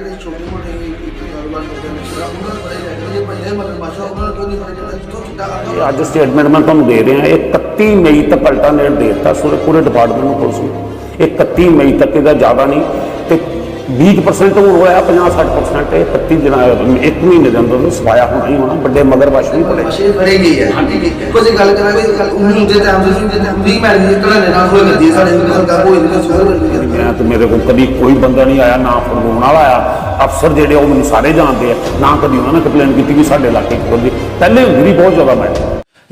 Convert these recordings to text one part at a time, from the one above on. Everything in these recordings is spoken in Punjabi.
ਜਿਹੜੇ ਛੋਟੇ ਮੋਟੇ ਕਾਰੋਬਾਰ ਕਰਦੇ ਨੇ ਸ਼ਰਾ ਉਹਨਾਂ ਨੂੰ ਬੜੇ ਰਹਿ ਗਏ ਭੱਜੇ ਮਗਰ ਮਾਸ਼ਾ ਉਹਨਾਂ ਨੂੰ ਕਿਉਂ ਨਹੀਂ ਫ਼ਰਕ ਪੈਂਦਾ ਜਿੱਥੋਂ ਚਿੱਟਾ ਇਹ ਅੱਜ ਸਟੇਟਮੈਂਟ ਮੈਂ ਤੁਹਾਨੂੰ ਦੇ ਰਿਹਾ, ਇਹ 31 ਮਈ ਤੱਕ ਅਲਟਰਨੇਟ ਦੇ ਦਿੱਤਾ ਸੂਰੇ ਪੂਰੇ ਡਿਪਾਰਟਮੈਂਟ ਨੂੰ ਪੁਲਿਸ ਨੂੰ। ਇਹ 31 ਮਈ ਤੱਕ ਇਹਦਾ ਜ਼ਿਆਦਾ ਨਹੀਂ। 20% ਹੁਣ ਹੋਇਆ 50-60% ਇਹ 31 ਦਿਨਾਂ ਇੱਕ ਮਹੀਨੇ ਦੇ ਅੰਦਰ ਨੂੰ ਸਫਾਇਆ ਹੋਣਾ ਹੀ ਹੋਣਾ ਵੱਡੇ ਮਗਰ ਵਸ਼ ਨਹੀਂ ਪੜੇ। ਮਸ਼ੇ ਫੜੇ ਗਈ ਹੈ ਕੁਝ ਗੱਲ ਕਰਾਂਗੇ ਗੱਲ ਉਮੀਦ ਦੇ ਟਾਈਮ ਦੇ ਸੀ ਜਿੱਥੇ ਵੀ ਦੇ ਘਰਾਂ ਦੇ ਨਾਲ ਹੋਈ ਕਰਦੀ ਹੈ ਸਾਡੇ ਗੱਲ ਹੋਈ ਨਹੀਂ ਹੈ। ਮੈਂ ਤੇ ਮੇਰੇ ਕੋਲ ਕਦੀ ਕੋਈ ਬੰਦਾ ਨਹੀਂ ਆਇਆ ਨਾ ਫੜਵਾਉਣ ਵਾਲਾ ਆਇਆ। ਅਫਸਰ ਜਿਹੜੇ ਉਹ ਮੈਨੂੰ ਸਾਰੇ ਜਾਣਦੇ ਆ। ਨਾ ਕਦੀ ਉਹਨਾਂ ਨੇ ਕੰਪਲੇਂਟ ਕੀਤੀ ਕਿ ਸਾਡੇ ਇਲਾਕੇ ਕੋਲ ਦੀ ਪਹਿਲੇ ਹੁੰਦੀ ਬਹੁਤ ਜ਼ਿਆਦਾ ਮੈਂ।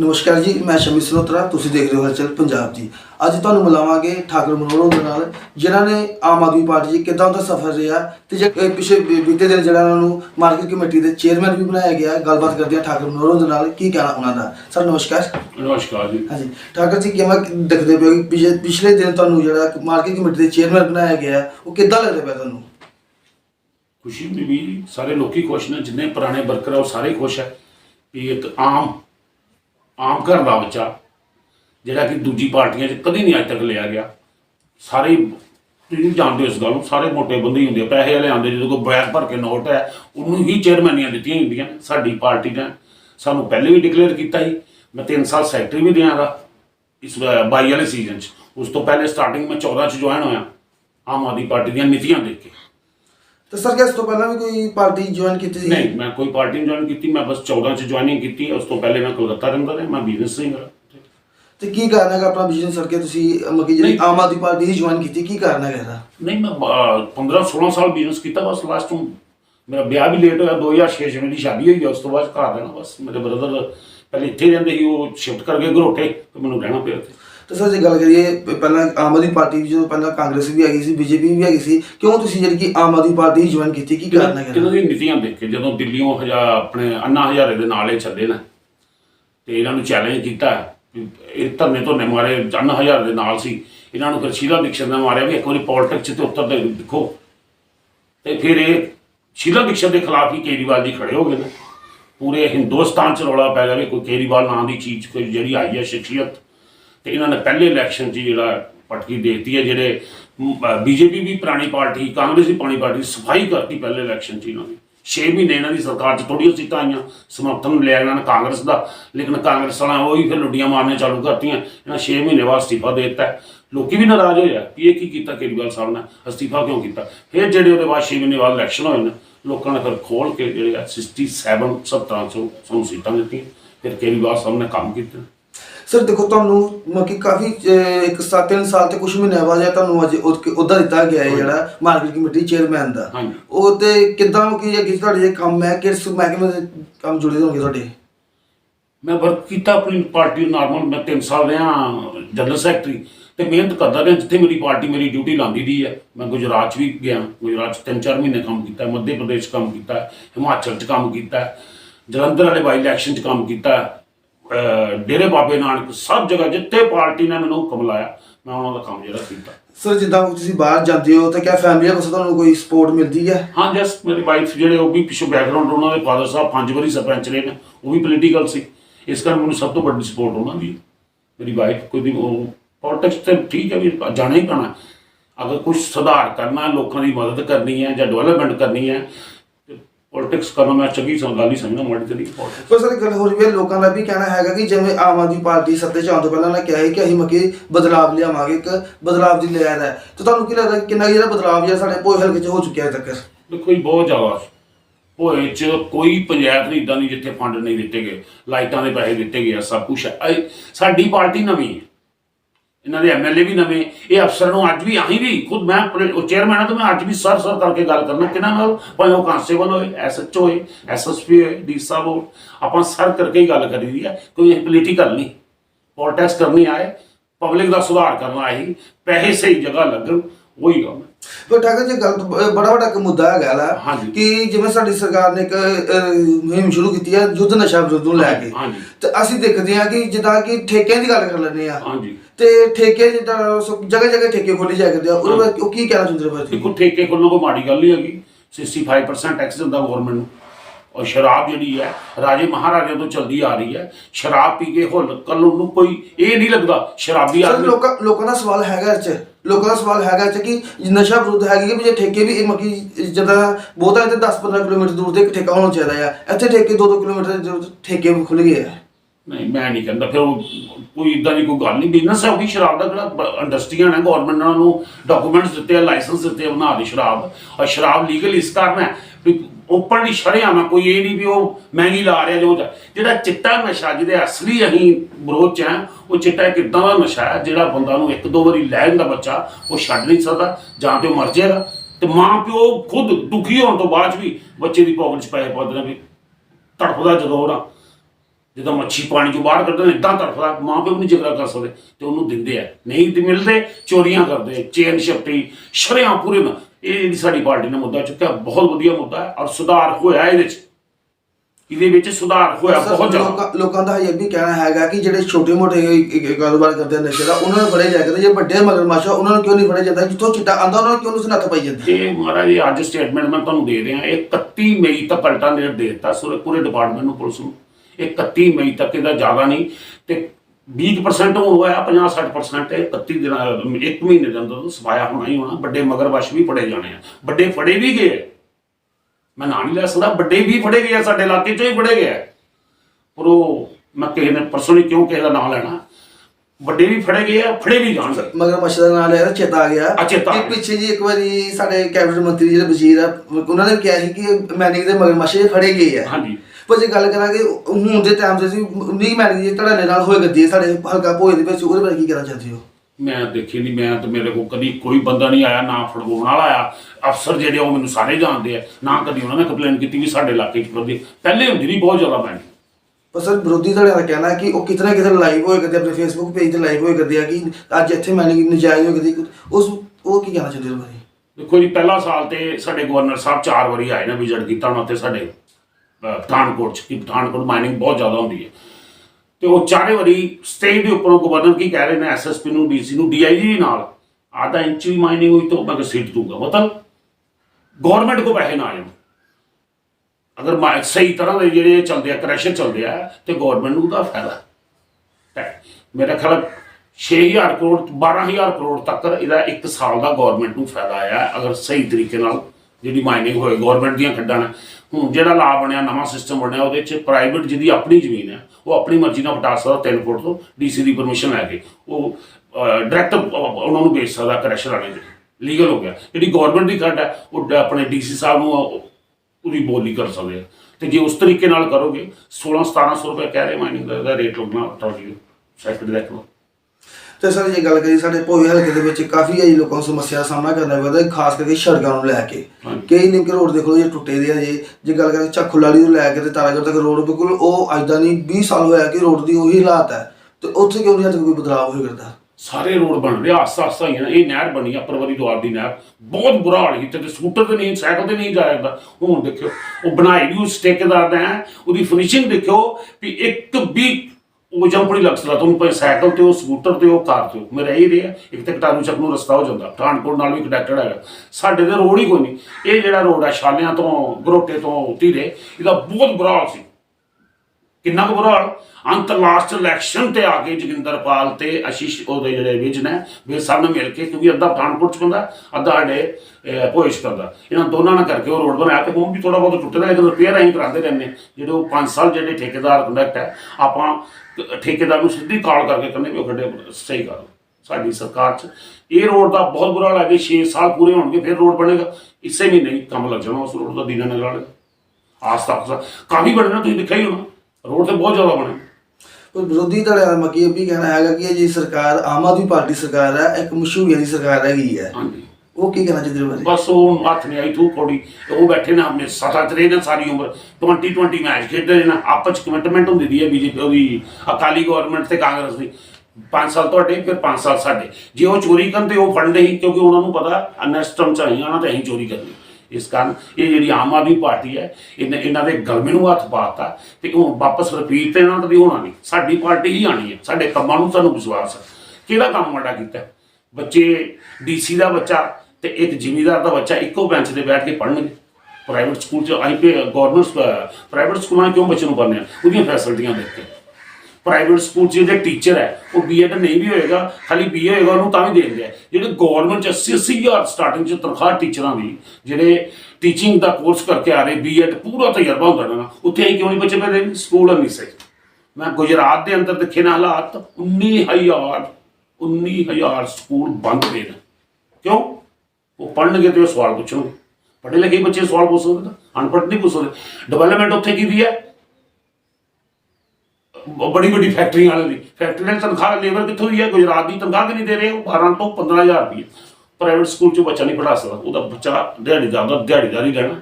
ਨਮਸਕਾਰ ਜੀ ਮੈਂ ਸ਼ਮੀ ਸਨੋਤਰਾ ਤੁਸੀਂ ਦੇਖ ਰਹੇ ਹੋ ਹਲਚਲ ਪੰਜਾਬ ਜੀ ਅੱਜ ਤੁਹਾਨੂੰ ਮਿਲਾਵਾਂਗੇ ਠਾਕੁਰ ਮਨੋਹਰ ਦੇ ਨਾਲ ਜਿਨ੍ਹਾਂ ਨੇ ਆਮ ਆਦਮੀ ਪਾਰਟੀ 'ਚ ਕਿੱਦਾਂ ਦਾ ਸਫ਼ਰ ਰਿਹਾ ਤੇ ਜੇ ਪਿਛੇ ਬੀਤੇ ਦਿਨ ਜਿਹੜਾ ਉਹਨਾਂ ਨੂੰ ਮਾਰਕੀਟ ਕਮੇਟੀ ਦੇ ਚੇਅਰਮੈਨ ਵੀ ਬਣਾਇਆ ਗਿਆ। ਗੱਲਬਾਤ ਕਰਦੇ ਹਾਂ ਠਾਕੁਰ ਮਨੋਹਰ ਦੇ ਨਾਲ ਕੀ ਕਹਿਣਾ ਉਹਨਾਂ ਦਾ? ਸਰ ਨਮਸਕਾਰ। ਨਮਸਕਾਰ ਜੀ। ਹਾਂਜੀ। ਠਾਕੁਰ ਜੀ ਕਿਵੇਂ ਦਿਖਦੇ ਪਏ ਹੋ ਕਿ ਪਿਛਲੇ ਦਿਨ ਤੁਹਾਨੂੰ ਜਿਹੜਾ ਮਾਰਕੀਟ ਕਮੇਟੀ ਦੇ ਚੇਅਰਮੈਨ ਬਣਾਇਆ ਗਿਆ ਉਹ ਕਿੱਦਾਂ ਲੱਗਦਾ ਪਿਆ ਤੁਹਾਨੂੰ? ਖੁਸ਼ੀ ਵੀ ਵੀ ਸਾਰੇ ਲੋਕੀ ਖੁਸ਼ ਨੇ ਜਿੰਨੇ ਪੁਰਾਣੇ ਵਰਕਰ ਆ ਉਹ ਸਾਰੇ ਖੁਸ਼ ਹੈ ਵੀ ਇੱਕ ਆਮ ਆਮ ਘਰ ਦਾ ਬੱਚਾ ਜਿਹੜਾ ਕਿ ਦੂਜੀ ਪਾਰਟੀਆਂ 'ਚ ਕਦੀ ਨਹੀਂ ਅੱਜ ਤੱਕ ਲਿਆ ਗਿਆ। ਸਾਰੇ ਤੁਸੀਂ ਜਾਣਦੇ ਹੋ ਇਸ ਗੱਲ ਨੂੰ ਸਾਰੇ ਮੋਟੇ ਬੰਦੇ ਹੀ ਹੁੰਦੇ ਆ ਪੈਸੇ ਵਾਲੇ ਆਉਂਦੇ ਜਦੋਂ ਕੋਈ ਬੈਗ ਭਰ ਕੇ ਨੋਟ ਹੈ ਉਹਨੂੰ ਹੀ ਚੇਅਰਮੈਨੀਆਂ ਦਿੱਤੀਆਂ ਹੁੰਦੀਆਂ। ਸਾਡੀ ਪਾਰਟੀ ਨੇ। ਸਾਨੂੰ ਪਹਿਲੇ ਵੀ ਡਿਕਲੇਅਰ ਕੀਤਾ ਸੀ ਮੈਂ 3 ਸਾਲ ਸੈਕਟਰੀ ਵੀ ਦਿਆਂਗਾ ਇਸ 22 ਵਾਲੇ ਸੀਜ਼ਨ 'ਚ। ਉਸ ਤੋਂ ਪਹਿਲੇ ਸਟਾਰਟਿੰਗ ਮੈਂ 14 'ਚ ਜੁਆਇਨ ਹੋਇਆ ਆਮ ਆਦਮੀ ਪਾਰਟੀ ਦੀਆਂ ਨੀਤੀਆਂ ਦੇਖ ਕੇ। ਤੇ ਸਰ ਕਿ ਇਸ ਤੋਂ ਪਹਿਲਾਂ ਵੀ ਕੋਈ ਪਾਰਟੀ ਜੁਆਇਨ ਕੀਤੀ ਸੀ? ਨਹੀਂ ਮੈਂ ਕੋਈ ਪਾਰਟੀ ਜੁਆਇਨ ਕੀਤੀ ਮੈਂ ਬਸ 14 ਚ ਜੁਆਇਨਿੰਗ ਕੀਤੀ ਉਸ ਤੋਂ ਪਹਿਲੇ ਮੈਂ ਕਲਕੱਤਾ ਰਹਿੰਦਾ ਰਿਹਾ ਮੈਂ ਬਿਜ਼ਨਸ ਸਿੰਗਰ ਤੇ ਕੀ ਕਾਰਨ ਹੈਗਾ ਆਪਣਾ ਬਿਜ਼ਨਸ ਕਰਕੇ ਤੁਸੀਂ ਮੱਕੀ ਜਿਹੜੀ ਨਹੀਂ। ਆਮ ਆਦਮੀ ਪਾਰਟੀ ਹੀ ਜੁਆਇਨ ਕੀਤੀ ਕੀ ਕਾਰਨ ਹੈਗਾ ਇਹਦਾ? ਨਹੀਂ ਮੈਂ 15 16 ਸਾਲ ਬਿਜ਼ਨਸ ਕੀਤਾ ਬਸ ਲਾਸਟ ਨੂੰ ਮੇਰਾ ਵਿਆਹ ਵੀ ਲੇਟ ਹੋਇਆ 2006 ਚ ਮੇਰੀ ਸ਼ਾਦੀ ਹੋਈ ਆ, ਉਸ ਤੋਂ ਬਾਅਦ ਘਰ ਰਹਿਣਾ ਬਸ ਮੇਰੇ ਬ੍ਰਦਰ ਪਹਿਲੇ ਇੱਥੇ ਹੀ ਰਹਿੰਦੇ ਸੀ ਉਹ ਸ਼ਿਫਟ ਕਰ ਗਏ ਘਰੋਟੇ ਤੇ ਮੈਨੂੰ ਰਹਿਣਾ ਪਿਆ ਉੱਥੇ ਤੇ ਸਰ ਜੇ ਗੱਲ ਕਰੀਏ ਪ- ਪਹਿਲਾਂ ਆਮ ਆਦਮੀ ਪਾਰਟੀ ਵੀ ਜਦੋਂ ਪਹਿਲਾਂ ਕਾਂਗਰਸ ਵੀ ਹੈਗੀ ਸੀ ਬੀਜੇਪੀ ਵੀ ਹੈਗੀ ਸੀ ਕਿਉਂ ਤੁਸੀਂ ਜਿਹੜੀ ਕਿ ਆਮ ਆਦਮੀ ਪਾਰਟੀ ਹੀ ਜੁਆਇਨ ਕੀਤੀ ਕੀ ਕਾਰਨ ਹੈਗਾ? ਕਿਹਨਾਂ ਦੀ ਨੀਤੀਆਂ ਦੇਖ ਕੇ ਜਦੋਂ ਦਿੱਲੀੋਂ ਹਜਾ ਆਪਣੇ ਅੰਨਾ ਹਜ਼ਾਰੇ ਦੇ ਨਾਲ ਚੱਲੇ ਨਾ ਤੇ ਇਹਨਾਂ ਨੂੰ ਚੈਲੰਜ ਕੀਤਾ ਇਹ ਧਰਨੇ ਧੋਨੇ ਮਾਰੇ ਅੰਨਾ ਹਜ਼ਾਰ ਦੇ ਨਾਲ ਸੀ। ਇਹਨਾਂ ਨੂੰ ਫਿਰ ਸ਼ੀਲਾ ਦੀਕਸ਼ਤ ਨੇ ਮਾਰਿਆ ਵੀ ਇੱਕ ਵਾਰੀ ਪੋਲਿਟਿਕਸ 'ਚ ਤੇ ਉਤਰਦੇ ਦੇਖੋ। ਤੇ ਫਿਰ ਇਹ ਸ਼ੀਲਾ ਦੀਕਸ਼ਤ ਦੇ ਖਿਲਾਫ ਹੀ ਕੇਜਰੀਵਾਲ ਜੀ ਖੜੇ ਹੋ ਗਏ ਨੇ। ਪੂਰੇ ਹਿੰਦੁਸਤਾਨ 'ਚ ਰੌਲਾ ਪੈ ਜਾਵੇ ਕੋਈ ਕੇਜਰੀਵਾਲ ਨਾਂ ਦੀ ਚੀਜ਼ ਕੋਈ ਜਿਹੜੀ ਆਈ ਹੈ ਸ਼ਖਸੀਅਤ। ਤੇ ਇਹਨਾਂ ਨੇ ਪਹਿਲੇ ਇਲੈਕਸ਼ਨ 'ਚ ਹੀ ਜਿਹੜਾ ਪਟਕੀ ਦੇਤੀ ਹੈ, ਜਿਹੜੇ ਬੀਜੇਪੀ ਵੀ ਪੁਰਾਣੀ ਪਾਰਟੀ, ਕਾਂਗਰਸ ਵੀ ਪੁਰਾਣੀ ਪਾਰਟੀ ਸਫ਼ਾਈ ਕਰਤੀ ਪਹਿਲੇ ਇਲੈਕਸ਼ਨ 'ਚ ਇਹਨਾਂ ਦੀ 6 ਮਹੀਨੇ ਇਹਨਾਂ ਦੀ ਸਰਕਾਰ 'ਚ ਥੋੜ੍ਹੀਆਂ ਸੀਟਾਂ ਆਈਆਂ, ਸਮਰਥਨ ਲਿਆ ਇਹਨਾਂ ਨੇ ਕਾਂਗਰਸ ਦਾ, ਲੇਕਿਨ ਕਾਂਗਰਸ ਵਾਲਾ ਉਹੀ ਫਿਰ ਲੁੱਡੀਆਂ ਮਾਰਨੇ ਚਾਲੂ ਕਰਤੀਆਂ, ਇਹਨਾਂ 6 ਮਹੀਨੇ ਬਾਅਦ ਅਸਤੀਫਾ ਦੇ ਦਿੱਤਾ ਹੈ। ਲੋਕੀ ਵੀ ਨਾਰਾਜ਼ ਹੋਇਆ ਆ ਕਿ ਇਹ ਕੀ ਕੀਤਾ ਕੇਜਰੀਵਾਲ ਸਾਹਿਬ ਨੇ, ਅਸਤੀਫਾ ਕਿਉਂ ਕੀਤਾ ਫਿਰ ਜਿਹੜੇ ਉਹਦੇ ਬਾਅਦ 6 ਮਹੀਨੇ ਬਾਅਦ ਇਲੈਕਸ਼ਨ ਹੋਏ ਨੇ, ਲੋਕਾਂ ਨੇ ਫਿਰ ਖੋਲ ਕੇ ਜਿਹੜੇ ਆ 67 17 ਸੌ ਸਾਨੂੰ ਸੀਟਾਂ ਦਿੱਤੀਆਂ, ਫਿਰ ਕੇਜਰੀਵਾਲ ਸਾਹਿਬ ਨੇ ਕੰਮ ਕੀਤਾ ਸਰ ਦੇਖੋ ਤੁਹਾਨੂੰ ਮੱਕੀ ਕਾਫੀ ਅਹ, ਇੱਕ 7-3 ਸਾਲ ਤੇ ਕੁਝ ਮਹੀਨੇ ਬਾਅਦ ਜਾਂ ਤੁਹਾਨੂੰ ਅੱਜ ਉਹਦਾ ਦਿੱਤਾ ਗਿਆ ਹੈ ਜਿਹੜਾ ਮਾਰਕੀਟ ਕਮੇਟੀ ਚੇਅਰਮੈਨ ਦਾ। ਹਾਂਜੀ। ਉਹ ਤੇ ਕਿੱਦਾਂ ਕੀ ਹੈ ਕਿ ਤੁਹਾਡੇ ਜੇ ਕੰਮ ਹੈ ਕਿਸ ਮਹਿਕਮੇ ਦੇ ਕੰਮ ਜੁੜੇ ਹੋਣਗੇ ਤੁਹਾਡੇ? ਮੈਂ ਵਰਕ ਕੀਤਾ ਆਪਣੀ ਪਾਰਟੀ ਨਾਰਮਲ ਮੈਂ 3 ਸਾਲ ਰਿਹਾ ਜਨਰਲ ਸੈਕਟਰੀ ਤੇ ਮਿਹਨਤ ਕਰਦਾ ਰਿਹਾ ਜਿੱਥੇ ਮੇਰੀ ਪਾਰਟੀ ਮੇਰੀ ਡਿਊਟੀ ਲਾਉਂਦੀ ਦੀ ਹੈ ਮੈਂ ਗੁਜਰਾਤ 'ਚ ਵੀ ਗਿਆ ਗੁਜਰਾਤ 'ਚ 3-4 ਮਹੀਨੇ ਕੰਮ ਕੀਤਾ ਮੱਧ ਪ੍ਰਦੇਸ਼ 'ਚ ਕੰਮ ਕੀਤਾ ਹਿਮਾਚਲ 'ਚ ਕੰਮ ਕੀਤਾ ਜਲੰਧਰ ਵਾਲੇ ਬਾਈ ਇਲੈਕਸ਼ਨ 'ਚ ਕੰਮ ਕੀਤਾ ਡੇਰੇ ਬਾਬੇ ਨਾਨਕ ਸਭ ਜਗ੍ਹਾ ਜਿੱਥੇ ਪਾਰਟੀ ਨੇ ਮੈਨੂੰ ਹੁਕਮ ਲਾਇਆ ਮੈਂ ਉਹਨਾਂ ਦਾ ਕੰਮ ਜਿਹੜਾ ਕੀਤਾ। ਸਰ ਜਿੱਦਾਂ ਤੁਸੀਂ ਬਾਹਰ ਜਾਂਦੇ ਹੋ ਤਾਂ ਕਿਆ ਫੈਮਿਲੀ ਕੋਲ ਤੁਹਾਨੂੰ ਕੋਈ ਸਪੋਰਟ ਮਿਲਦੀ ਹੈ? ਹਾਂ ਜਸ ਮੇਰੀ ਵਾਈਫ ਜਿਹੜੇ ਉਹ ਵੀ ਪਿਛੋਂ ਬੈਕਗ੍ਰਾਉਂਡ ਉਹਨਾਂ ਦੇ ਫਾਦਰ ਸਾਹਿਬ ਪੰਜ ਵਾਰੀ ਸਰਪੰਚ ਰਹੇ ਨੇ ਉਹ ਵੀ ਪੋਲੀਟੀਕਲ ਸੀ। ਇਸ ਕਰਕੇ ਮੈਨੂੰ ਸਭ ਤੋਂ ਵੱਡੀ ਸਪੋਰਟ ਉਹਨਾਂ ਦੀ ਹੈ। ਮੇਰੀ ਵਾਈਫ ਕੋਈ ਵੀ ਉਹ ਪੋਲਿਟਿਕਸ ਤੇ ਠੀਕ ਹੈ ਵੀ ਜਾਣਾ ਹੀ ਪੈਣਾ। ਅਗਰ ਕੁਝ ਸੁਧਾਰ ਕਰਨਾ ਲੋਕਾਂ ਦੀ ਮਦਦ ਕਰਨੀ ਹੈ ਜਾਂ ਡਿਵੈਲਪਮੈਂਟ ਕਰਨੀ ਹੈ ਪੋਲਿਟਿਕਸ ਕਰਨਾ ਮੈਂ ਚੰਗੀ ਗੱਲ ਹੀ ਸਮਝਦਾ ਨਹੀਂ ਪੋਲਿਟਿਕਸ ਪਰ ਸਰ ਇੱਕ ਗੱਲ ਹੋਰ ਵੀ ਹੈ ਲੋਕਾਂ ਦਾ ਵੀ ਕਹਿਣਾ ਹੈਗਾ ਕਿ ਜਿਵੇਂ ਆਮ ਆਦਮੀ ਪਾਰਟੀ ਸੱਤੇ ਚ ਆਉਣ ਤੋਂ ਪਹਿਲਾਂ ਨਾ ਕਿਹਾ ਸੀ ਕਿ ਅਸੀਂ ਮੱਕੀ ਬਦਲਾਵ ਲਿਆਵਾਂਗੇ ਇੱਕ ਬਦਲਾਵ ਦੀ ਲਹਿਰ ਹੈ। ਤੇ ਤੁਹਾਨੂੰ ਕੀ ਲੱਗਦਾ ਕਿ ਕਿੰਨਾ ਜਿਹੜਾ ਬਦਲਾਵ ਜਿਹੜਾ ਸਾਡੇ ਭੋਏ ਹਲਕੇ ਚ ਹੋ ਚੁੱਕਿਆ ਹੈ ਤੱਕ? ਦੇਖੋ ਜੀ ਬਹੁਤ ਜ਼ਿਆਦਾ। ਹੋਏ ਚ ਕੋਈ ਪੰਚਾਇਤ ਨਹੀਂ ਇਦਾਂ ਦੀ ਜਿੱਥੇ ਫੰਡ ਨਹੀਂ ਦਿੱਤੇ ਗਏ। ਲਾਈਟਾਂ ਦੇ ਪੈਸੇ ਦਿੱਤੇ ਗਏ ਸਭ ਕੁਝ ਸਾਡੀ ਪਾਰਟੀ ਨਵੀਂ ਹੈ। ਇਹਨਾਂ ਦੇ ਐਮਐਲਏ ਵੀ ਨਵੇਂ ਇਹ ਅਫਸਰ ਨੂੰ ਅੱਜ ਵੀ ਆਹੀ ਵੀ ਖੁਦ ਮੈਂ ਉਹ ਚੇਅਰਮੈਨ ਹਾਂ ਤਾਂ ਮੈਂ ਅੱਜ ਵੀ ਸਰ ਸਰ ਕਰਕੇ ਗੱਲ ਕਰਨਾ ਕਿਹਨਾਂ ਨਾਲ? ਭਾਵੇਂ ਉਹ ਕਾਂਸਟੇਬਲ ਹੋਏ ਐਸਐਚਓ ਹੋਏ ਐਸਐਸਪੀ ਹੋਏ ਡੀਸਾ ਹੋਏ ਆਪਾਂ ਸਰ ਕਰਕੇ ਹੀ ਗੱਲ ਕਰੀ ਦੀ ਹੈ ਕੋਈ ਪੋਲੀਟੀਕਲ ਨਹੀਂ। ਪੋਲਿਟਿਕਸ ਕਰਨੀ ਆਏ ਪਬਲਿਕ ਦਾ ਸੁਧਾਰ ਕਰਨਾ ਆਈ ਪੈਸੇ ਸਹੀ ਜਗ੍ਹਾ ਲੱਗਣ ਉਹੀ ਕੰਮ ਹੈ। ਪਰ ਠਾਕਰ ਜੀ ਗੱਲ ਬੜਾ ਵੱਡਾ ਇੱਕ ਮੁੱਦਾ ਹੈਗਾ ਲਾ ਹਾਂਜੀ। ਕਿ ਜਿਵੇਂ ਸਾਡੀ ਸਰਕਾਰ ਨੇ ਇੱਕ ਮੁਹਿੰਮ ਸ਼ੁਰੂ ਕੀਤੀ ਹੈ ਯੁੱਧ ਨਸ਼ਾ ਵਿਰੁੱਧ ਨੂੰ ਲੈ ਕੇ। ਹਾਂਜੀ। ਤੇ ਅਸੀਂ ਦੇਖਦੇ ਹਾਂ ਕਿ ਜਿੱਦਾਂ ਕਿ ਠੇਕਿਆਂ ਦੀ ਗੱਲ ਕਰ ਲੈਂਦੇ ਆ ਹਾਂਜੀ। ਤੇ ਠੇਕੇ ਜਿੱਦਾਂ ਜਗ੍ਹਾ ਜਗ੍ਹਾ ਠੇਕੇ ਖੋਲੇ ਜਾਇਆ ਕਰਦੇ ਆ ਉਹਦੇ ਬਾਰੇ ਉਹ ਕੀ ਕਹਿਣਾ ਚਾਹੁੰਦੇ ਨੇ ਦੇਖੋ ਠੇਕੇ ਖੋਲ੍ਹਣ ਕੋਈ ਮਾੜੀ ਗੱਲ ਨਹੀਂ ਹੈਗੀ। 65% ਟੈਕਸ ਦਿੰਦਾ ਗਵਰਨਮੈਂਟ ਨੂੰ। ਔਰ ਸ਼ਰਾਬ ਜਿਹੜੀ ਹੈ ਰਾਜੇ ਮਹਾਰਾਜਿਆਂ ਤੋਂ ਚਲਦੀ ਆ ਰਹੀ ਹੈ। ਸ਼ਰਾਬ ਪੀ ਕੇ ਹੁੱਲ ਕੱਲ ਨੂੰ ਕੋਈ ਇਹ ਨਹੀਂ ਲੱਗਦਾ ਸ਼ਰਾਬੀ ਸਰ ਆਦਮੀ ਲੋਕਾਂ ਲੋਕਾਂ ਦਾ ਸਵਾਲ ਹੈਗਾ ਇਹ 'ਚ। ਲੋਕਾਂ ਦਾ ਸਵਾਲ ਹੈਗਾ ਇਹ 'ਚ ਕਿ ਨਸ਼ਾ ਵਿਰੁੱਧ ਹੈਗੀ ਕਿ ਵੀ ਜੇ ਠੇਕੇ ਵੀ ਇਹ ਮੱਕੀ ਜਦੋਂ ਬਹੁਤਾ ਇੱਥੇ 10-15 ਕਿਲੋਮੀਟਰ ਦੂਰ ਤੇ ਇੱਕ ਠੇਕਾ ਹੋਣਾ ਚਾਹੀਦਾ ਆ। ਇੱਥੇ ਠੇਕੇ 2-2 ਕਿਲੋਮੀਟਰ ਦੇ ਜੋ ਠੇਕੇ ਵੀ ਖੁੱਲ ਗਏ ਆ। ਨਹੀਂ, ਮੈਂ ਨਹੀਂ ਕਹਿੰਦਾ, ਫਿਰ ਉਹ ਕੋਈ ਇਦਾਂ ਦੀ ਕੋਈ ਗੱਲ ਨਹੀਂ ਬਿਜ਼ਨਸ ਹੈ ਉਹ ਵੀ ਸ਼ਰਾਬ ਦਾ ਜਿਹੜਾ ਇੰਡਸਟਰੀਆਂ ਨੇ ਗਵਰਨਮੈਂਟ ਨੇ ਉਹਨਾਂ ਨੂੰ ਡਾਕੂਮੈਂਟਸ ਦਿੱਤੇ ਆ ਲਾਇਸੈਂਸ ਦਿੱਤੇ ਆ, ਬਣਾ ਦੀ ਸ਼ਰਾਬ। ਔਰ ਸ਼ਰਾਬ ਲੀਗਲ ਇਸ ਕਾਰਨ ਹੈ ਵੀ ਓਪਨਲੀ ਸ਼ਰੇਆਮ ਆ ਕੋਈ ਇਹ ਨਹੀਂ ਵੀ ਉਹ ਮਹਿੰਗੀ ਲਾ ਰਿਹਾ ਜੋ ਜਿਹੜਾ ਚਿੱਟਾ ਨਸ਼ਾ ਜਿਹਦੇ ਅਸਲੀ ਅਸੀਂ ਵਿਰੋਧ ਚ ਆ ਉਹ ਚਿੱਟਾ ਇੱਕ ਇਦਾਂ ਦਾ ਨਸ਼ਾ ਹੈ, ਜਿਹੜਾ ਬੰਦਾ ਨੂੰ ਇੱਕ ਦੋ ਵਾਰੀ ਲੈ ਜਾਂਦਾ ਬੱਚਾ, ਉਹ ਛੱਡ ਨਹੀਂ ਸਕਦਾ, ਜਾਂ ਤੇ ਉਹ ਮਰ ਜਾਏਗਾ। ਤੇ ਮਾਂ ਪਿਓ ਖੁਦ ਦੁਖੀ ਹੋਣ ਤੋਂ ਬਾਅਦ 'ਚ ਵੀ ਬੱਚੇ ਦੀ ਪਾਕਟ 'ਚ ਪੈਸੇ ਪਾਉਂਦੇ ਨੇ ਵੀ ਤੜਫਦਾ ਜਦੋਂ ਉਹਦਾ। ਜਦੋਂ ਮੱਛੀ ਪਾਣੀ ਚੋਂ ਬਾਹਰ ਕੱਢਦੇ ਨੇ ਇਦਾਂ ਤੜਫਦਾ ਮਾਂ ਪਿਓ ਵੀ ਨਹੀਂ ਜਿਗਰਾ ਕਰ ਸਕਦੇ ਤੇ ਉਹਨੂੰ ਦਿੰਦੇ ਆ। ਨਹੀਂ ਤੇ ਮਿਲਦੇ ਚੋਰੀਆਂ ਕਰਦੇ ਚੇਨ ਛਪਟੀ ਸ਼ਰਿਆਂ ਪੂਰੇ ਨਾ ਇਹ ਸਾਡੀ ਪਾਰਟੀ ਨੇ ਮੁੱਦਾ ਚੁੱਕਿਆ ਬਹੁਤ ਵਧੀਆ ਮੁੱਦਾ ਹੈ ਔਰ ਸੁਧਾਰ ਹੋਇਆ ਇਹਦੇ ਵਿੱਚ ਇਹਦੇ ਵਿੱਚ ਸੁਧਾਰ ਹੋਇਆ ਬਹੁਤ ਜ਼ਿਆਦਾ। ਲੋਕਾਂ ਦਾ ਇਹ ਵੀ ਕਹਿਣਾ ਹੈਗਾ ਕਿ ਜਿਹੜੇ ਛੋਟੇ-ਮੋਟੇ ਕਾਰੋਬਾਰ ਕਰਦੇ ਆ ਨਸ਼ੇ ਦਾ ਉਹਨਾਂ ਨੂੰ ਫੜੇ ਜਾ ਕਰਦੇ ਜੇ ਵੱਡੇ ਮਗਰਮੱਛ ਆ ਉਹਨਾਂ ਨੂੰ ਕਿਉਂ ਨਹੀਂ ਫੜਿਆ ਜਾਂਦਾ? ਜਿੱਥੋਂ ਚਿੱਟਾ ਆਂਦਾ ਉਹਨਾਂ ਨੂੰ ਕਿਉਂ ਨਹੀਂ ਨੱਥ ਪਾਈ ਜਾਂਦੀ? ਇਹ ਮਹਾਰਾਜ ਅੱਜ ਸਟੇਟਮੈਂਟ ਮੈਂ ਤੁਹਾਨੂੰ ਦੇ ਰਿਹਾ ਇਹ 31 ਮਈ ਤੱਕ ਪਲਟਾ ਦੇ ਦਿੱਤਾ ਸੂਰੇ ਪੂਰੇ ਡਿਪਾਰਟਮੈਂਟ ਨੂੰ ਪੁਲਿਸ ਨੂੰ। 31 ਮਈ ਤੱਕ ਇਹਦਾ ਜ਼ਿਆਦਾ ਨਹੀਂ ਤੇ 20% ਹੁਣ ਹੋਇਆ 50 60% ਇਹ 31 ਦਿਨਾਂ ਇੱਕ ਮਹੀਨੇ ਦੇ ਅੰਦਰ ਸਫਾਇਆ ਹੋਣਾ ਹੀ ਹੋਣਾ ਵੱਡੇ ਮਗਰਮੱਛ ਵੀ ਫੜੇ ਜਾਣੇ ਆ। ਵੱਡੇ ਫੜੇ ਵੀ ਗਏ। ਮੈਂ ਨਾਂ ਨਹੀਂ ਲੈ ਸਕਦਾ ਵੱਡੇ ਵੀ ਫੜੇ ਗਏ ਸਾਡੇ ਇਲਾਕੇ 'ਚੋਂ ਹੀ ਫੜੇ ਗਏ। ਪਰ ਉਹ ਮੈਂ ਕਿਸੇ ਨੇ ਪਰਸਨਲੀ ਕਿਉਂ ਕਿਸੇ ਦਾ ਨਾਂ ਲੈਣਾ? ਵੱਡੇ ਵੀ ਫੜੇ ਗਏ ਆ ਫੜੇ ਵੀ ਜਾਣਗੇ। ਮਗਰਮੱਛ ਦਾ ਨਾਮ ਲਿਆ ਚੇਤਾ ਆ ਗਿਆ। ਕਿ ਪਿੱਛੇ ਜੀ ਇੱਕ ਵਾਰੀ ਸਾਡੇ ਕੈਬਨਿਟ ਮੰਤਰੀ ਜਿਹੜੇ ਵਜ਼ੀਰ ਆ ਉਹਨਾਂ ਨੇ ਕਿਹਾ ਸੀ ਕਿ ਮੈਨਿੰਗ ਦੇ ਮਗਰਮੱਛ ਇਹ ਫੜੇ ਗਏ ਆ। ਹਾਂਜੀ। ਪਰ ਜੇ ਗੱਲ ਕਰਾਂਗੇ ਹੁਣ ਦੇ ਟਾਈਮ ਤੇ ਸੀ ਨਹੀਂ ਮੈਨਿੰਗ ਦੀ ਧੜਾਲੇ ਨਾਲ ਹੋਏ ਗੱਦੀ ਹੈ ਸਾਡੇ ਹਲਕਾ ਭੋਏ ਦੇ ਵਿੱਚ ਉਹਦੇ ਬਾਰੇ ਕੀ ਕਹਿਣਾ ਚਾਹਦੇ ਹੋ? ਮੈਂ ਦੇਖੀ ਨਹੀਂ ਮੈਂ ਤੇ ਮੇਰੇ ਕੋਲ ਕਦੀ ਕੋਈ ਬੰਦਾ ਨਹੀਂ ਆਇਆ ਨਾ ਫੜਵਾਉਣ ਵਾਲਾ ਆਇਆ। ਅਫਸਰ ਜਿਹੜੇ ਉਹ ਮੈਨੂੰ ਸਾਰੇ ਜਾਣਦੇ ਆ। ਨਾ ਕਦੀ ਉਹਨਾਂ ਨੇ ਕੰਪਲੇਨ ਕੀਤੀ ਵੀ ਸਾਡੇ ਇਲਾਕੇ 'ਚ ਫੜਦੇ ਪਹਿਲੇ ਹੁੰਦੀ ਨਹੀਂ ਬਹੁਤ ਜ਼ਿਆਦਾ ਮੈਂ ਪਰ ਸਰ ਵਿਰੋਧੀ ਧੜਿਆਂ ਦਾ ਕਹਿਣਾ ਹੈ ਕਿ ਉਹ ਕਿਤਨਾ ਕਿਤੇ ਲਾਈਵ ਹੋਏ ਕਰਦੇ ਆਪਣੇ ਫੇਸਬੁੱਕ ਪੇਜ ਤੇ ਲਾਈਵ ਹੋਏ ਕਰਦੇ ਆ ਕਿ ਅੱਜ ਇੱਥੇ ਮੈਨਿੰਗ ਨਜਾਇਜ਼ ਹੋਏ ਕਰਦੀ ਉਸ ਉਹ ਕੀ ਕਹਿਣਾ ਚਾਹੁੰਦੇ ਹੋ ਬਾਰੇ? ਦੇਖੋ ਜੀ ਪਹਿਲਾ ਸਾਲ ਤੇ ਸਾਡੇ ਗਵਰਨਰ ਸਾਹਿਬ ਚਾਰ ਵਾਰੀ ਆਏ ਨੇ ਵਿਜ਼ਿਟ ਕੀਤਾ ਉਹਨਾਂ ਤੇ ਸਾਡੇ। ਪਠਾਨਕੋਟ 'ਚ ਕਿ ਪਠਾਨਕੋਟ ਮਾਈਨਿੰਗ ਬਹੁਤ ਜ਼ਿਆਦਾ ਹੁੰਦੀ ਹੈ। ਤੇ ਉਹ ਚਾਰੇ ਵਾਰੀ ਸਟੇਜ ਦੇ ਉੱਪਰੋਂ ਗਵਰਨਰ ਕੀ ਕਹਿ ਰਹੇ ਨੇ ਐਸਐਸਪੀ ਨੂੰ ਡੀਸੀ ਨੂੰ ਡੀਆਈਜੀ ਨਾਲ, ਆਧਾ ਇੰਚ ਵੀ ਮਾਈਨਿੰਗ ਹੋਈ ਤਾਂ ਮੈਂ ਕਿ ਸੀਟ ਦੂੰਗਾ ਮਤਲਬ ਗਵਰਨਮੈਂਟ ਕੋ ਪੈਸੇ ਨਾ ਆਏ ਅਗਰ ਮਾ- ਸਹੀ ਤਰ੍ਹਾਂ ਦੇ ਜਿਹੜੇ ਚੱਲਦੇ ਆ ਕਰੈਸ਼ਨ ਚੱਲਦੇ ਆ, ਤੇ ਗਵਰਨਮੈਂਟ ਨੂੰ ਉਹਦਾ ਫਾਇਦਾ। ਮੇਰਾ ਖਿਆਲ 6000 ਕਰੋੜ 12000 ਕਰੋੜ ਤੱਕ ਇਹਦਾ ਇੱਕ ਸਾਲ ਦਾ ਗਵਰਨਮੈਂਟ ਨੂੰ ਫਾਇਦਾ ਆਇਆ, ਅਗਰ ਸਹੀ ਤਰੀਕੇ ਨਾਲ। ਜਿਹੜੀ ਮਾਈਨਿੰਗ ਹੋਏ ਗਵਰਨਮੈਂਟ ਦੀਆਂ ਖੱਡਾਂ ਨੇ। ਹੁਣ ਜਿਹੜਾ ਲਾ ਬਣਿਆ, ਨਵਾਂ ਸਿਸਟਮ ਬਣਿਆ, ਉਹਦੇ ਚ ਪ੍ਰਾਈਵੇਟ ਜਿਹਦੀ ਆਪਣੀ ਜ਼ਮੀਨ ਹੈ, ਉਹ ਆਪਣੀ ਮਰਜ਼ੀ ਨਾਲ ਵਟਾ ਸਕਦਾ 3 ਫੁੱਟ ਤੋਂ ਡੀਸੀ ਦੀ ਪਰਮਿਸ਼ਨ ਲੈ ਕੇ। ਉਹ ਡਾਇਰੈਕਟ ਉਹਨਾਂ ਨੂੰ ਵੇਚ ਸਕਦਾ ਕਰੈਸ਼ਰ ਵਾਲੇ ਦੇ ਲੀਗਲ ਹੋ ਗਿਆ। ਜਿਹੜੀ ਗਵਰਨਮੈਂਟ ਦੀ ਖੱਡ ਹੈ, ਉਹ ਡ- ਆਪਣੇ ਡੀਸੀ ਸਾਹਿਬ ਨੂੰ ਉਹਦੀ ਬੋਲੀ ਕਰ ਸਕਦੇ ਆ। ਤੇ ਜੇ ਉਸ ਤਰੀਕੇ ਨਾਲ ਕਰੋਗੇ 16 1700 ਰੁਪਏ ਕਹਿ ਰਹੇ ਮਾਈਨਿੰਗ ਦਾ, ਇਹਦਾ ਰੇਟ ਲੱਗਣਾ ਤੁਹਾਡੀ ਸੈਕਟਰੀ ਦਾ ਕਰੋ ਤੇ ਸਰ ਜੇ ਗੱਲ ਕਰੀ ਸਾਡੇ ਭੋਏ ਹਲਕੇ ਦੇ ਵਿੱਚ ਕਾਫੀ ਆਈ ਲੋਕਾਂ ਨੂੰ ਸਮੱਸਿਆ ਦਾ ਸਾਹਮਣਾ ਕਰਨਾ ਪੈਂਦਾ ਹੈ, ਖਾਸ ਕਰਕੇ ਸੜਕਾਂ ਨੂੰ ਲੈ ਕੇ। ਕਈ ਲਿੰਕ ਰੋਡ ਦੇਖੋ ਜੇ ਟੁੱਟੇ ਦੇ ਆ ਜੇ ਜੇ ਗੱਲ ਕਰਾਂ ਚੱਖੂ ਲਾੜੀ ਤੋਂ ਲੈ ਕੇ ਤੇ ਤਾਰਾਗੜ੍ਹ ਤੱਕ ਰੋਡ ਬਿਲਕੁਲ ਉਹ ਅੱਜ ਦਾ ਨਹੀਂ 20 ਸਾਲ ਹੋਇਆ ਕਿ ਰੋਡ ਦੀ ਉਹੀ ਹਾਲਾਤ ਹੈ। ਤੇ ਉੱਥੇ ਕਿਉਂ ਨਹੀਂ ਅੱਜ ਕੋਈ ਬਦਲਾਅ ਹੋਇਆ ਕਰਦਾ? ਸਾਰੇ ਰੋਡ ਬਣ ਰਹੇ ਆਸਤਾ ਆਸਤਾ ਹੀ ਹੈ ਨਾ ਇਹ ਨਹਿਰ ਬਣੀ ਆ ਪਰਵਰੀ ਦੁਆਰ ਦੀ ਨਹਿਰ। ਬਹੁਤ ਬੁਰਾ ਹਾਲ ਸੀ ਤੇ ਸਕੂਟਰ ਤੇ ਨਹੀਂ ਸਾਈਕਲ ਤੇ ਨਹੀਂ ਜਾਇਆ ਜਾਂਦਾ। ਹੁਣ ਦੇਖਿਓ ਉਹ ਬਣਾਈ ਵੀ ਉਸ ਠੇਕੇਦਾਰ ਨੇ ਉਹਦੀ ਫਿਨਿਸ਼ਿੰਗ ਦੇਖਿਓ ਵੀ ਇੱਕ ਵੀ ਉਹ ਜੰਪੜੀ ਲੱਗ ਸਕਦਾ ਤੁਹਾਨੂੰ ਭਾਵੇਂ ਸਾਈਕਲ ਤੇ ਉਹ ਸਕੂਟਰ ਤੇ ਉਹ ਕਾਰ ਤੇ ਉਹ। ਮੇਰਾ ਇਹ ਰਿਹਾ। ਇੱਕ ਤਾਂ ਕਟਾਰੂ ਚੱਕ ਨੂੰ ਰਸਤਾ ਹੋ ਜਾਂਦਾ, ਪਠਾਨਕੋਟ ਨਾਲ ਵੀ ਕਨੈਕਟਡ ਹੈਗਾ। ਸਾਡੇ ਤੇ ਰੋਡ ਹੀ ਕੋਈ ਨਹੀਂ। ਇਹ ਜਿਹੜਾ ਰੋਡ ਆ ਸ਼ਾਲਿਆਂ ਤੋਂ, ਗਰੋਟੇ ਤੋਂ ਧੀਰੇ, ਇਹਦਾ ਬਹੁਤ ਬੁਰਾ ਹਾਲ ਸੀ। ਕਿੰਨਾ ਕੁ ਬੁਰਾ ਹਾਲ? ਅੰਤ ਲਾਸਟ ਇਲੈਕਸ਼ਨ ਤੇ ਆ ਕੇ ਜੋਗਿੰਦਰਪਾਲ ਤੇ ਆਸ਼ੀਸ਼ ਉਹਦੇ ਜਿਹੜੇ ਵਿਜ ਨੇ, ਵੀ ਸਭ ਨੇ ਮਿਲ ਕੇ, ਕਿਉਂਕਿ ਅੱਧਾ ਪਠਾਨਕੋਟ ਚ ਹੁੰਦਾ ਅੱਧਾ ਸਾਡੇ ਭੋਇਸ਼ ਕਰਦਾ ਇਹਨਾਂ ਦੋਨਾਂ ਨਾਲ ਕਰਕੇ ਉਹ ਰੋਡ ਬਣਾਇਆ ਤੇ ਉਹ ਵੀ ਥੋੜਾ ਬਹੁਤ ਟੁੱਟਦਾ ਲੇਕਿਨ ਰਿਪੇਅਰ ਅਸੀਂ ਕਰਾਉਂਦੇ ਰਹਿੰਦੇ ਜਿਹੜੇ ਉਹ 5 ਸਾਲ ਜਿਹੜੇ ਠੇਕੇਦਾਰ ਕੰਡਕਟ ਹੈ, ਆਪਾਂ ਠੇਕੇਦਾਰ ਨੂੰ ਸਿੱਧੀ ਕਾਲ ਕਰਕੇ ਕਹਿੰਦੇ ਵੀ ਉਹ ਖੱਡੇ ਸਹੀ ਕਰੋ ਸਾਡੀ ਸਰਕਾਰ ਚ ਇਹ ਰੋਡ ਦਾ ਬਹੁਤ ਬੁਰਾ ਹਾਲ ਹੈ ਕਿ 6 ਸਾਲ ਪੂਰੇ ਹੋਣਗੇ, ਫਿਰ ਰੋਡ ਬਣੇਗਾ। ਇਸੇ ਮਹੀਨੇ ਹੀ ਕੰਮ ਲੱਗ ਜਾਣਾ ਉਸ ਰੋਡ ਦਾ ਦੀਨਾ ਨਗਰ ਵਾਲੇ। ਆਸਤਾ ਆਸਤਾ ਕਾਫੀ ਬਣਨਾ ਤੁਸੀਂ ਦੇਖਿਆ ਹੀ ਹੋਣਾ। ਰੋਡ ਤੇ ਬਹੁਤ ਜ਼ਿਆਦਾ ਬਣੇ। ਪਰ ਵਿਰੋਧੀ ਧੜਿਆਂ ਦਾ ਮਕੀ ਇਹ ਵੀ ਕਹਿਣਾ ਹੈਗਾ ਕਿ ਇਹ ਜੀ ਸਰਕਾਰ ਆਮ ਆਦਮੀ ਪਾਰਟੀ ਸਰਕਾਰ ਹੈ ਇੱਕ ਮਸ਼ਹੂਰੀਆਂ ਦੀ ਸਰਕਾਰ ਹੈਗੀ ਹੈ। ਹਾਂਜੀ। ਉਹ ਕੀ ਕਹਿਣਾ ਚਾਹੁੰਦੇ ਬਾਰੇ ਬਸ ਉਹ ਹੱਥ ਨਹੀਂ ਆਈ ਤੂੰ ਕੋੜੀ ਉਹ ਬੈਠੇ ਨੇ ਆਪਣੇ ਸਤਾ ਰਹੇ ਨੇ ਸਾਰੀ ਉਮਰ। 20 20 ਮੈਚ ਖੇਡਦੇ ਨੇ ਨਾ। ਆਪਸ ਕਮਿਟਮੈਂਟ ਹੁੰਦੀ ਦੀ ਹੈ ਬੀਜੇਪੀ ਉਹਦੀ ਅਕਾਲੀ ਗਵਰਨਮੈਂਟ ਤੇ ਕਾਂਗਰਸ ਦੀ। 5 ਸਾਲ ਤੁਹਾਡੇ ਫਿਰ 5 ਸਾਲ ਸਾਡੇ। ਜੇ ਉਹ ਚੋਰੀ ਕਰਨ ਤੇ ਉਹ ਫੜਦੇ ਹੀ ਕਿਉਂਕਿ ਉਹਨਾਂ ਨੂੰ ਪਤਾ ਅਨੈਸਟਮ ਚ ਆਈ ਆਣਾ ਤੇ ਅਸੀਂ ਚੋਰੀ ਕਰਨੀ। ਇਸ ਕਾਰਨ ਇਹ ਜਿਹੜੀ ਆਮ ਆਦਮੀ ਪਾਰਟੀ ਹੈ, ਇਹਨੇ ਇਹਨਾਂ ਦੇ ਗਲਮੇ ਨੂੰ ਹੱਥ ਪਾਤਾ ਤੇ ਹੁਣ ਵਾਪਸ ਰਿਪੀਟ ਤੇ ਇਹਨਾਂ ਦਾ ਹੋਣਾ ਨਹੀਂ। ਸਾਡੀ ਪਾਰਟੀ ਹੀ ਆਣੀ ਹੈ। ਸਾਡੇ ਕੰਮਾਂ ਨੂੰ ਸਾਨੂੰ ਵਿਸ਼ਵਾਸ ਹੈ। ਕਿਹੜਾ ਕੰਮ ਮਾੜਾ ਕੀਤਾ? ਹੈ? ਬੱਚੇ, ਡੀਸੀ ਦਾ ਬੱਚਾ ਤੇ ਇੱਕ ਜ਼ਿਮੀਦਾਰ ਦਾ ਬੱਚਾ ਇੱਕੋ ਬੈਂਚ ਤੇ ਬੈਠ ਕੇ ਪੜ੍ਹਨਗੇ। ਪ੍ਰਾਈਵੇਟ ਸਕੂਲ ਚ ਆਈ ਪੀ ਗਵਰਨਮੈਂਟ ਪ੍ਰਾਈਵੇਟ ਸਕੂਲਾਂ 'ਚ ਕਿਉਂ ਬੱਚੇ ਨੂੰ ਪਾਉਂਦੇ ਆ? ਉਹਦੀਆਂ ਫੈਸਿਲਿਟੀਆਂ ਦੇਖ ਕੇ। ਪ੍ਰਾਈਵੇਟ ਸਕੂਲ 'ਚ ਜਿਹੜੇ ਟੀਚਰ ਹੈ, ਉਹ ਬੀਐਡ ਨਹੀਂ ਵੀ ਹੋਏਗਾ, ਖਾਲੀ ਬੀਏ ਹੋਏਗਾ, ਉਹਨੂੰ ਤਾਂ ਵੀ ਦੇਣਗੇ। ਜਿਹੜੇ ਗਵਰਨਮੈਂਟ 'ਚ 80 ਅੱਸੀ ਹਜ਼ਾਰ ਸਟਾਰਟਿੰਗ 'ਚ ਤਨਖਾਹ ਟੀਚਰਾਂ ਦੀ, ਜਿਹੜੇ ਟੀਚਿੰਗ ਦਾ ਕੋਰਸ ਕਰਕੇ ਆ ਰਹੇ ਬੀਐਡ ਪੂਰਾ ਤਜਰਬਾ ਹੁੰਦਾ ਇਹਨਾਂ ਉੱਥੇ ਅਸੀਂ ਕਿਉਂ ਨਹੀਂ ਬੱਚੇ ਪੜ੍ਹਦੇ ਨੇ? ਸਕੂਲ ਨਹੀਂ ਸਹੀ। ਮੈਂ ਗੁਜਰਾਤ ਦੇ ਅੰਦਰ ਦੇਖੇ ਨਾ ਹਾਲਾਤ 19000 19000 ਸਕੂਲ ਬੰਦ ਪਏ ਨੇ। ਕਿਉਂ? ਉਹ ਪੜ੍ਹਨਗੇ ਤੇ ਉਹ ਸਵਾਲ ਪੁੱਛਣਗੇ। ਪੜ੍ਹੇ ਲਿਖੇ ਬੱਚੇ ਸਵਾਲ ਪੁੱਛ ਸਕਦੇ ਅਨਪੜ੍ਹ ਨਹੀਂ ਪੁੱਛ ਸਕਦੇ। ਡਿਵੈਲਪਮੈਂਟ ਉੱਥੇ ਕੀ ਦੀ ਹੈ? ਬੜੀ ਵੱਡੀ ਫੈਕਟਰੀ ਵਾਲੇ ਦੀ। ਫੈਕਟਰੀ ਵਾਲੇ ਤਨਖਾਹ ਲੇਬਰ ਕਿੱਥੋਂ ਦੀ ਹੈ? ਗੁਜਰਾਤ ਦੀ ਤਨਖਾਹ ਕਿ ਨਹੀਂ ਦੇ ਰਹੇ? ਉਹ 12 ਤੋਂ 15000 ਰੁਪਏ ਪ੍ਰਾਈਵੇਟ ਸਕੂਲ 'ਚ ਬੱਚਾ ਨਹੀਂ ਪੜ੍ਹਾ ਸਕਦਾ। ਉਹਦਾ ਬੱਚਾ ਦਿਹਾੜੀਦਾਰ ਦਾ ਦਿਹਾੜੀਦਾਰ ਹੀ ਰਹਿਣਾ।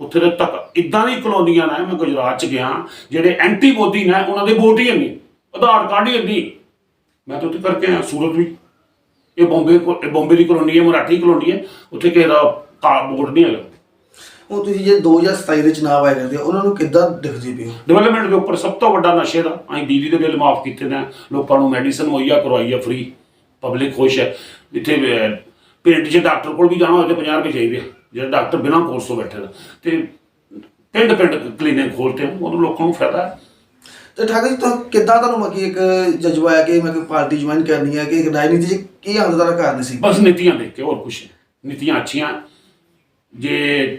ਉੱਥੇ ਦੇ ਤੱਕ ਇਦਾਂ ਦੀ ਕਲੋਨੀਆਂ ਨੇ। ਮੈਂ ਗੁਜਰਾਤ 'ਚ ਗਿਆ। ਜਿਹੜੇ ਐਂਟੀ ਮੋਦੀ ਨੇ, ਉਹਨਾਂ ਦੇ ਵੋਟ ਹੀ ਨਹੀਂ। ਆਧਾਰ ਕਾਰਡ ਹੀ ਨਹੀਂ। ਮੈਂ ਤਾਂ ਉੱਥੇ ਕਰਕੇ ਆਇਆ, ਸੂਰਤ ਵੀ। ਇਹ ਬੰਬੇ ਕੋ- ਇਹ ਬੰਬੇ ਦੀ ਕਲੋਨੀ ਹੈ, ਮਰਾਠੀ ਕਲੋਨੀ ਹੈ। ਉੱਥੇ ਕਿਸੇ ਦਾ ਕਾਰ ਬੋਰਡ ਨਹੀਂ ਹੈਗਾ। ਉਹ ਤੁਸੀਂ ਜੇ 2027 ਦੇ ਚੁਣਾਵ ਆਏ ਕਰਦੇ ਆ, ਉਹਨਾਂ ਨੂੰ ਕਿੱਦਾਂ ਦਿਖਦੇ ਪਏ ਹੋ? ਡਿਵੈਲਪਮੈਂਟ ਦੇ ਉੱਪਰ ਸਭ ਤੋਂ ਵੱਡਾ ਨਸ਼ੇ ਦਾ ਅਸੀਂ ਬਿਜਲੀ ਦੇ ਬਿੱਲ ਮਾਫ ਕੀਤੇ ਨੇ ਲੋਕਾਂ ਨੂੰ ਮੈਡੀਸਨ ਮੁਹੱਈਆ ਕਰਵਾਈ ਹੈ ਫ੍ਰੀ ਪਬਲਿਕ ਖੁਸ਼ ਹੈ। ਇੱਥੇ ਪਿੰਡ 'ਚ ਡਾਕਟਰ ਕੋਲ ਵੀ ਜਾਣਾ ਹੋਵੇ ਤੇ 50 ਰੁਪਏ ਚਾਹੀਦੇ ਆ ਜਿਹੜਾ ਡਾਕਟਰ ਬਿਨਾਂ ਕੋਰਸ ਤੋਂ ਬੈਠੇ ਦਾ। ਤੇ ਪਿੰਡ ਪਿੰਡ ਕਲੀਨਿਕ ਖੋਲਤੇ ਉਹਨੂੰ ਲੋਕਾਂ ਨੂੰ ਫਾਇਦਾ ਹੈ। ਤੇ ਠਾਕਰ ਜੀ ਤਾਂ ਕਿੱਦਾਂ ਤੁਹਾਨੂੰ ਮੱਕੀ ਇੱਕ ਜਜ਼ਬਾ ਆਇਆ ਕਿ ਮੈਂ ਕੋਈ ਪਾਰਟੀ ਜੁਆਇਨ ਕਰਨੀ ਹੈ ਕਿ ਇੱਕ ਰਾਜਨੀਤੀ 'ਚ ਕੀ ਆਉਂਦਾ ਦਾ ਕਾਰਨ ਸੀ? ਬਸ ਨੀਤੀਆਂ ਦੇਖ ਕੇ ਹੋਰ ਕੁਛ ਨਹੀਂ ਨੀਤੀਆਂ ਅੱਛੀਆਂ। ਜੇ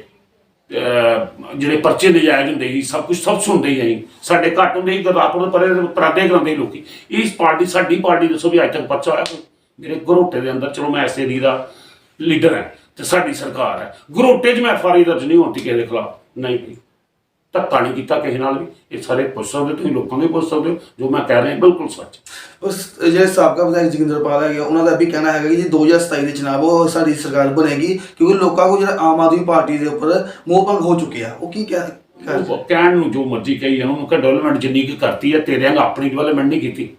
ਜਿਹੜੇ ਪਰਚੇ ਨਜਾਇਜ਼ ਹੁੰਦੇ ਸੀ, ਸਭ ਕੁਝ ਸਭ ਸੁਣਦੇ ਹੀ ਆਈ ਸਾਡੇ ਘੱਟ ਹੁੰਦੇ ਸੀ ਗੁਰਦਾਸਪੁਰ ਪਰੇ ਪਰਾਦੇ ਕਰਾਉਂਦੇ ਸੀ ਲੋਕੀ। ਇਸ ਪਾਰਟੀ, ਸਾਡੀ ਪਾਰਟੀ ਦੱਸੋ ਵੀ ਅੱਜ ਤੱਕ ਪਰਚਾ ਹੋਇਆ ਕੋਈ? ਮੇਰੇ ਗਰੋਟੇ ਦੇ ਅੰਦਰ, ਚਲੋ ਮੈਂ ਐਸੇ ਦੀ ਦਾ ਲੀਡਰ ਹੈ ਤੇ ਸਾਡੀ ਸਰਕਾਰ ਹੈ। ਗਰੋਟੇ 'ਚ ਮੈਂ ਫਾਰੀ ਦਰਜ ਨਹੀਂ ਹੁੰਦੀ ਕਿਸੇ ਦੇ ਖਿਲਾਫ। ਨਹੀਂ। ਧੱਕਾ ਨਹੀਂ ਕੀਤਾ ਕਿਸੇ ਨਾਲ ਵੀ। ਇਹ ਸਾਰੇ ਪੁੱਛ ਸਕਦੇ ਹੋ, ਤੁਸੀਂ ਲੋਕਾਂ ਦੇ ਪੁੱਛ ਸਕਦੇ ਹੋ ਜੋ ਮੈਂ ਕਹਿ ਰਿਹਾ ਬਿਲਕੁਲ ਸੱਚ ਉਸ ਜਿਹੜੇ ਸਾਬਕਾ ਵਿਧਾਇਕ ਜੋਗਿੰਦਰ ਪਾਲ ਹੈਗੇ ਉਹਨਾਂ ਦਾ ਵੀ ਕਹਿਣਾ ਹੈਗਾ ਕਿ ਜੇ 2027 ਦੇ ਚੁਣਾਵ ਉਹ ਸਾਡੀ ਸਰਕਾਰ ਬਣੇਗੀ ਕਿਉਂਕਿ ਲੋਕਾਂ ਕੋਲ ਜਿਹੜਾ ਆਮ ਆਦਮੀ ਪਾਰਟੀ ਦੇ ਉੱਪਰ ਮੋਹ ਭੰਗ ਹੋ ਚੁੱਕਿਆ ਉਹ ਕੀ ਕਹਿ ਕਹਿ- ਉਹ ਕਹਿਣ ਨੂੰ ਜੋ ਮਰਜ਼ੀ ਕਹੀ ਜਾਣ ਉਹਨੂੰ ਕਿ ਡਿਵੈਲਪਮੈਂਟ ਜਿੰਨੀ ਕੁ ਕਰਤੀ ਹੈ ਤੇਰੇ ਵਾਂਗ ਆਪਣੀ ਡਿਵੈਲਪਮੈਂਟ ਨਹੀਂ ਕੀਤੀ।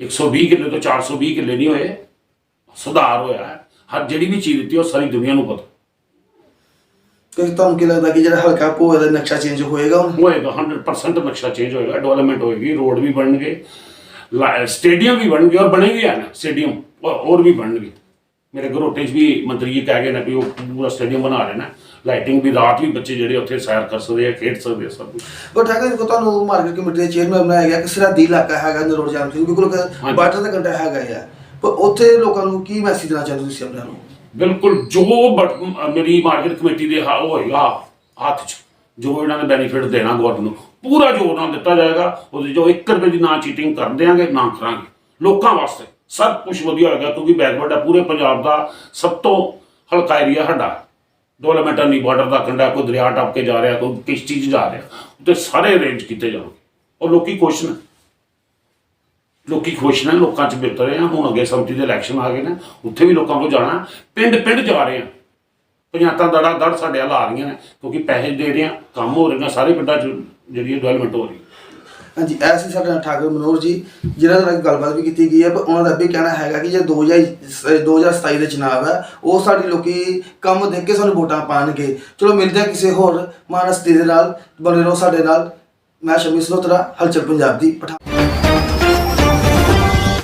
120 ਕਿੱਲੇ ਤੋਂ 420 ਕਿੱਲੇ ਨਹੀਂ ਹੋਏ। ਸੁਧਾਰ ਹੋਇਆ ਹੈ। ਹਰ ਜਿਹੜੀ ਵੀ ਚੀਜ਼ ਦਿੱਤੀ ਉਹ ਸਾਰੀ ਦੁਨੀਆ ਨੂੰ ਪਤਾ। ਕਿ ਤੁਹਾਨੂੰ ਕੀ ਲੱਗਦਾ ਕਿ ਜਿਹੜਾ ਹਲਕਾ ਭੋਏ ਦਾ ਨਕਸ਼ਾ ਚੇਂਜ ਹੋਏਗਾ ਹੁਣ? ਹੋਏਗਾ 100% ਨਕਸ਼ਾ ਚੇਂਜ ਹੋਏਗਾ ਡਿਵੈਲਪਮੈਂਟ ਹੋਏਗੀ ਰੋਡ ਵੀ ਬਣਨਗੇ ਸਟੇਡੀਅਮ ਵੀ ਬਣਨਗੇ ਔਰ ਬਣੇ ਵੀ ਹਨ ਸਟੇਡੀਅਮ ਔਰ ਹੋਰ ਵੀ ਬਣਨਗੇ। ਮੇਰੇ ਘਰੋਟੇ 'ਚ ਵੀ ਮੰਤਰੀ ਜੀ ਕਹਿ ਗਏ ਨੇ ਵੀ ਉਹ ਪੂਰਾ ਸਟੇਡੀਅਮ ਬਣਾ ਰਹੇ ਨੇ ਲਾਈਟਿੰਗ ਵੀ ਰਾਤ ਵੀ ਬੱਚੇ ਜਿਹੜੇ ਉੱਥੇ ਸੈਰ ਕਰ ਸਕਦੇ ਆ ਖੇਡ ਸਕਦੇ ਆ ਸਭ ਕੁਛ। ਪਰ ਠਾਕਰ ਜੀ ਕੋ ਤੁਹਾਨੂੰ ਮਾਰਕੀਟ ਕਮੇਟੀ ਦੇ ਚੇਅਰਮੈਨ ਬਣਾਇਆ ਗਿਆ ਕਿ ਸਰਹੱਦੀ ਇਲਾਕਾ ਹੈਗਾ ਨਰੋੜ ਜਾਮ ਸਿੰਘ ਬਿਲਕੁਲ। ਬਾਰਡਰ ਦਾ ਕੰਟਾ ਹੈਗਾ ਹੈ ਪਰ ਉੱਥੇ ਲੋਕਾਂ ਨੂੰ ਕੀ ਮੈਸੇਜ ਦੇਣਾ ਚਾਹੁੰਦੇ ਤੁਸੀਂ ਆਪਣੇ? ਨੂੰ ਬਿਲਕੁਲ ਜੋ ਬਟ- ਮੇਰੀ ਮਾਰਕੀਟ ਕਮੇਟੀ ਦੇ ਹਾ- ਉਹ ਹੋਏਗਾ ਹੱਥ 'ਚ, ਜੋ ਇਹਨਾਂ ਨੇ ਬੈਨੀਫਿਟ ਦੇਣਾ ਗਵਰਨਮੈਂਟ ਨੂੰ, ਪੂਰਾ ਜ਼ੋਰ ਨਾਲ ਦਿੱਤਾ ਜਾਏਗਾ, ਉਹਦੇ ਜੋ 1 ਰੁਪਏ ਦੀ ਨਾ ਚੀਟਿੰਗ ਕਰ ਦਿਆਂਗੇ, ਨਾ ਕਰਾਂਗੇ। ਲੋਕਾਂ ਵਾਸਤੇ ਸਭ ਕੁਝ ਵਧੀਆ ਹੋਏਗਾ, ਕਿਉਂਕਿ ਬੈਕਵਰਡ ਹੈ ਪੂਰੇ ਪੰਜਾਬ ਦਾ ਸਭ ਤੋਂ ਹਲਕਾ ਏਰੀਆ ਸਾਡਾ। ਡਿਵੈਲਪਮੈਂਟ ਨਹੀਂ ਬਾਰਡਰ ਦਾ ਕੰਡਾ, ਕੋਈ ਦਰਿਆ ਟੱਪ ਕੇ ਜਾ ਰਿਹਾ, ਕੋਈ ਕਿਸ਼ਤੀ 'ਚ ਜਾ ਰਿਹਾ ਉੱਤੇ ਸਾਰੇ ਅਰੇਂਜ ਕੀਤੇ ਜਾਣਗੇ। ਔਰ ਲੋਕੀ ਖੁਸ਼ ਨੇ। ਲੋਕੀ ਖੁਸ਼ ਨੇ, ਲੋਕਾਂ 'ਚ ਬਿਹਤਰ ਆ। ਹੁਣ ਅੱਗੇ ਸੰਮਤੀ ਦੇ ਇਲੈਕਸ਼ਨ ਆ ਗਏ ਨੇ, ਉੱਥੇ ਵੀ ਲੋਕਾਂ ਕੋਲ ਜਾਣਾ ਪਿੰਡ ਪਿੰਡ ਜਾ ਰਹੇ ਆ। ਪੰਚਾਇਤਾਂ ਦੜਾ ਦੜ ਸਾਡੇ ਵੱਲ ਆ ਰਹੀਆਂ ਨੇ, ਕਿਉਂਕਿ ਪੈਸੇ ਦੇ ਰਹੇ ਆ, ਕੰਮ ਹੋ ਰਹੇ ਨੇ, ਸਾਰੇ ਪਿੰਡਾਂ 'ਚ ਜਿਹੜੀ ਡਿਵੈਲਪਮੈਂਟ ਹੋ ਰਹੀ ਹੈ। ਹਾਂਜੀ ਐਸੇ ਸਾਡੇ ਨਾਲ ਠਾਕੁਰ ਮਨੋਹਰ ਜੀ, ਜਿਨ੍ਹਾਂ ਨਾਲ ਗੱਲਬਾਤ ਵੀ ਕੀਤੀ ਗਈ ਹੈ, ਪਰ ਉਹਨਾਂ ਦਾ ਵੀ ਕਹਿਣਾ ਹੈਗਾ ਕਿ ਜੇ 2000 2027 ਦੇ ਚੁਣਾਵ ਹੈ, ਉਹ ਸਾਡੇ ਲੋਕੀ ਕੰਮ ਦੇਖ ਕੇ ਸਾਨੂੰ ਵੋਟਾਂ ਪਾਣਗੇ। ਚਲੋ, ਮਿਲਦੇ ਹਾਂ ਕਿਸੇ ਹੋਰ ਮਾਨਸ ਦੇ ਨਾਲ, ਬਣੇ ਰਹੋ ਸਾਡੇ ਨਾਲ। ਮੈਂ ਸ਼ਮੀ ਸਲੋਤਰਾ, ਹਲਚਲ ਪੰਜਾਬ ਦੀ ਪਠਾਨ।